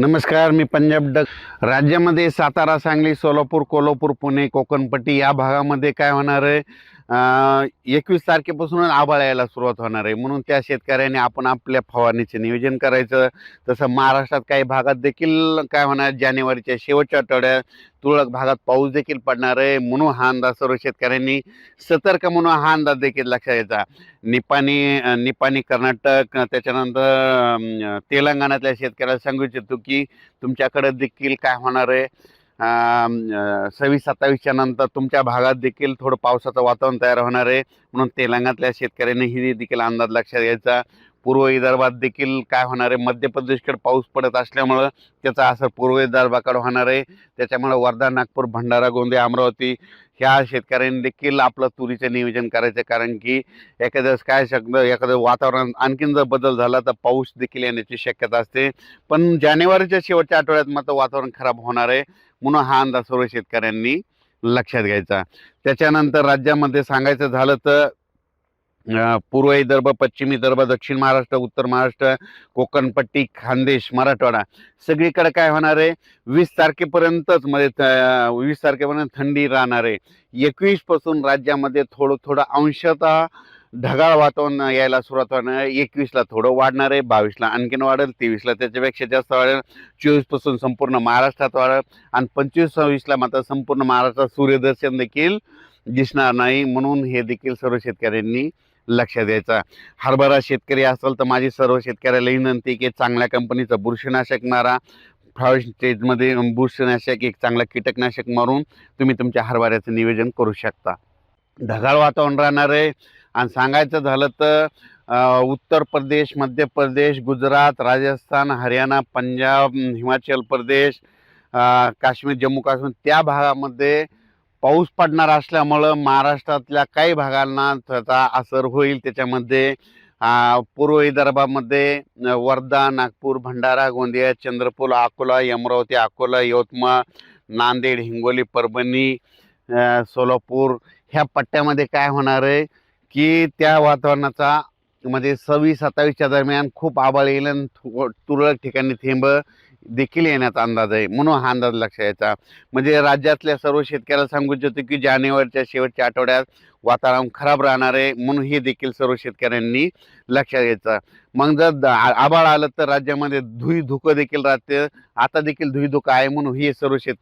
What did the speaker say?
नमस्कार मी पंजाब डक. राज्यामध्ये सातारा सांगली सोलापूर कोल्हापूर पुणे कोकणपट्टी या भागामध्ये काय होणार आहे? एकवीस तारखेपासूनच आभाळ यायला सुरुवात होणार आहे. म्हणून त्या शेतकऱ्यांनी आपण आपल्या फवारणीचे नियोजन करायचं. तसं महाराष्ट्रात काही भागात देखील काय होणार? जानेवारीच्या शेवटच्या आठवड्यात तुरळक भागात पाऊस देखील पडणार आहे. म्हणून हा अंदाज सर्व शेतकऱ्यांनी सतर्क म्हणून हा अंदाज देखील लक्षात घ्यायचा. निपाणी निपाणी कर्नाटक त्याच्यानंतर तेलंगणातल्या शेतकऱ्याला सांगू इच्छितो की तुमच्याकडे देखील काय होणार आहे? सव्वीस सत्तावीसच्या नंतर तुमच्या भागात देखील थोडं पावसाचं वातावरण तयार होणार आहे. म्हणून तेलंगणातल्या शेतकऱ्यांनी ही देखील अंदाज लक्षात घ्यायचा. पूर्व विदर्भात देखील काय होणार आहे? मध्य प्रदेशकडे पाऊस पडत असल्यामुळं त्याचा असर पूर्व विदर्भाकडे होणार आहे. त्याच्यामुळं वर्धा नागपूर भंडारा गोंदिया अमरावती ह्या शेतकऱ्यांनी देखील आपलं तुरीचं नियोजन करायचं. कारण की एखाद्यास काय शकतं एखादं वातावरण आणखीन जर बदल झाला तर पाऊस देखील येण्याची शक्यता असते. पण जानेवारीच्या शेवटच्या आठवड्यात मात्र वातावरण खराब होणार आहे म्हणून हा अंदाज सर्व शेतकऱ्यांनी लक्षात घ्यायचा. त्याच्यानंतर राज्यामध्ये सांगायचं झालं तर पूर्व विदर्भ पश्चिम विदर्भ दक्षिण महाराष्ट्र उत्तर महाराष्ट्र कोकणपट्टी खानदेश मराठवाडा. सगळीकडे काय होणार आहे? वीस तारखेपर्यंतच म्हणजे मध्ये वीस तारखेपर्यंत थंडी राहणार आहे. एकवीसपासून राज्यामध्ये थोडं थोडं अंशतः ढगाळ वातावरण यायला सुरुवात होणार आहे. एकवीसला थोडं वाढणार आहे बावीसला आणखीन वाढेल तेवीसला त्याच्यापेक्षा जास्त वाढेल चोवीसपासून संपूर्ण महाराष्ट्रात वाढेल आणि पंचवीस सव्वीसला मात्र संपूर्ण महाराष्ट्रात सूर्यदर्शन देखील दिसणार नाही. म्हणून हे देखील सर्व शेतकऱ्यांनी लक्ष द्यायचा. हरभरा शेतकरी असेल तर माझी सर्व शेतकऱ्याला विनंती की चांगल्या कंपनीचं बुरशीनाशक मारा. फ्लॉवर स्टेजमध्ये बुरशीनाशक एक चांगला कीटकनाशक मारून तुम्ही तुमच्या हरभऱ्याचं नियोजन करू शकता. ढगाळ वातावरण राहणार आहे. आणि सांगायचं झालं तर उत्तर प्रदेश मध्य प्रदेश गुजरात राजस्थान हरियाणा पंजाब हिमाचल प्रदेश काश्मीर जम्मू काश्मीर त्या भागामध्ये पाऊस पडणार असल्यामुळं महाराष्ट्रातल्या काही भागांना त्याचा असर होईल. त्याच्यामध्ये पूर्व विदर्भामध्ये वर्धा नागपूर भंडारा गोंदिया चंद्रपूर अकोला अमरावती अकोला यवतमाळ नांदेड हिंगोली परभणी सोलापूर ह्या पट्ट्यामध्ये काय होणार आहे की त्या वातावरणाचा म्हणजे सव्वीस सत्तावीसच्या दरम्यान खूप आबाळ येईल आणि तुरळक ठिकाणी थेंब देखील येण्याचा अंदाज आहे. म्हणून हा अंदाज लक्षात यायचा. म्हणजे राज्यातल्या सर्व शेतकऱ्याला सांगू इच्छितो की जानेवारीच्या शेवटच्या आठवड्यात वातावरण खराब राहणार आहे. म्हणून हे देखील सर्व शेतकऱ्यांनी लक्षात घ्यायचं. मग जर द- आभाळ आलं तर राज्यामध्ये धुई धुकं देखील राहते. आता देखील धुई धुकं आहे म्हणून हे सर्व शेतकरी